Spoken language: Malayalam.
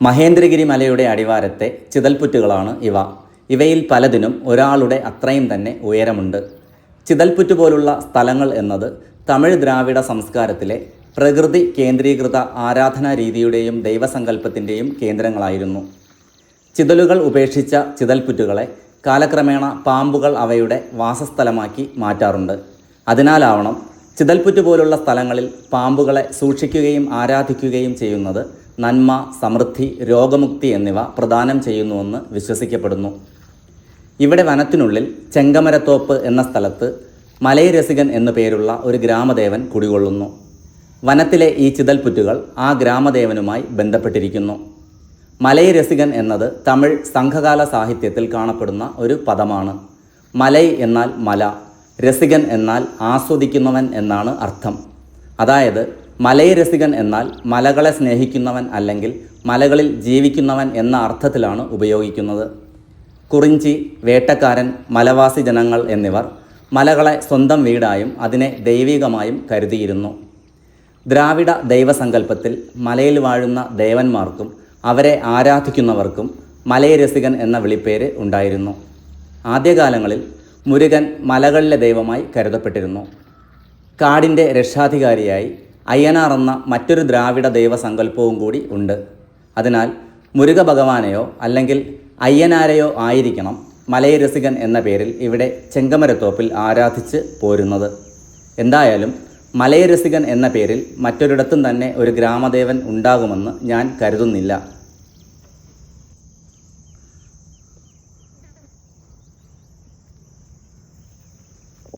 മഹേന്ദ്രഗിരി മലയുടെ അടിവാരത്തെ ചിതൽപുറ്റുകളാണ് ഇവ. ഇവയിൽ പലതിനും ഒരാളുടെ അത്രയും തന്നെ ഉയരമുണ്ട്. ചിതൽപുറ്റ് പോലുള്ള സ്ഥലങ്ങൾ എന്നത് തമിഴ് ദ്രാവിഡ സംസ്കാരത്തിലെ പ്രകൃതി കേന്ദ്രീകൃത ആരാധനാ രീതിയുടെയും ദൈവസങ്കല്പത്തിന്റെയും കേന്ദ്രങ്ങളായിരുന്നു. ചിതലുകൾ ഉപേക്ഷിച്ച ചിതൽപുറ്റുകളെ കാലക്രമേണ പാമ്പുകൾ അവയുടെ വാസസ്ഥലമാക്കി മാറ്റാറുണ്ട്. അതിനാലാവണം ചിതൽപുറ്റ് പോലുള്ള സ്ഥലങ്ങളിൽ പാമ്പുകളെ സൂക്ഷിക്കുകയും ആരാധിക്കുകയും ചെയ്യുന്നത് നന്മ സമൃദ്ധി രോഗമുക്തി എന്നിവ പ്രദാനം ചെയ്യുന്നുവെന്ന് വിശ്വസിക്കപ്പെടുന്നു. ഇവിടെ വനത്തിനുള്ളിൽ ചെങ്കമരത്തോപ്പ് എന്ന സ്ഥലത്ത് മലയരസികൻ എന്നു പേരുള്ള ഒരു ഗ്രാമദേവൻ കുടികൊള്ളുന്നു. വനത്തിലെ ഈ ചിതൽപുറ്റുകൾ ആ ഗ്രാമദേവനുമായി ബന്ധപ്പെട്ടിരിക്കുന്നു. മലയരസികൻ എന്നത് തമിഴ് സംഘകാല സാഹിത്യത്തിൽ കാണപ്പെടുന്ന ഒരു പദമാണ്. മലൈ എന്നാൽ മല രസികൻ എന്നാൽ ആസ്വദിക്കുന്നവൻ എന്നാണ് അർത്ഥം. അതായത് മലയരസികൻ എന്നാൽ മലകളെ സ്നേഹിക്കുന്നവൻ അല്ലെങ്കിൽ മലകളിൽ ജീവിക്കുന്നവൻ എന്ന അർത്ഥത്തിലാണ് ഉപയോഗിക്കുന്നത്. കുറിഞ്ചി വേട്ടക്കാരൻ മലവാസി ജനങ്ങൾ എന്നിവർ മലകളെ സ്വന്തം വീടായും അതിനെ ദൈവികമായും കരുതിയിരുന്നു. ദ്രാവിഡ ദൈവസങ്കല്പത്തിൽ മലയിൽ വാഴുന്ന ദേവന്മാർക്കും അവരെ ആരാധിക്കുന്നവർക്കും മലയരസികൻ എന്ന വിളിപ്പേര് ഉണ്ടായിരുന്നു. ആദ്യകാലങ്ങളിൽ മുരുകൻ മലകളിലെ ദൈവമായി കരുതപ്പെട്ടിരുന്നു. കാടിന്റെ രക്ഷാധികാരിയായി അയ്യനാർ എന്ന മറ്റൊരു ദ്രാവിഡ ദൈവസങ്കല്പവും കൂടി ഉണ്ട്. അതിനാൽ മുരുക ഭഗവാനെയോ അല്ലെങ്കിൽ അയ്യനാരെയോ ആയിരിക്കണം മലയരസികൻ എന്ന പേരിൽ ഇവിടെ ചെങ്കമരത്തോപ്പിൽ ആരാധിച്ച് പോരുന്നത്. എന്തായാലും മലയരസികൻ എന്ന പേരിൽ മറ്റൊരിടത്തും തന്നെ ഒരു ഗ്രാമദേവൻ ഉണ്ടാകുമെന്ന് ഞാൻ കരുതുന്നില്ല.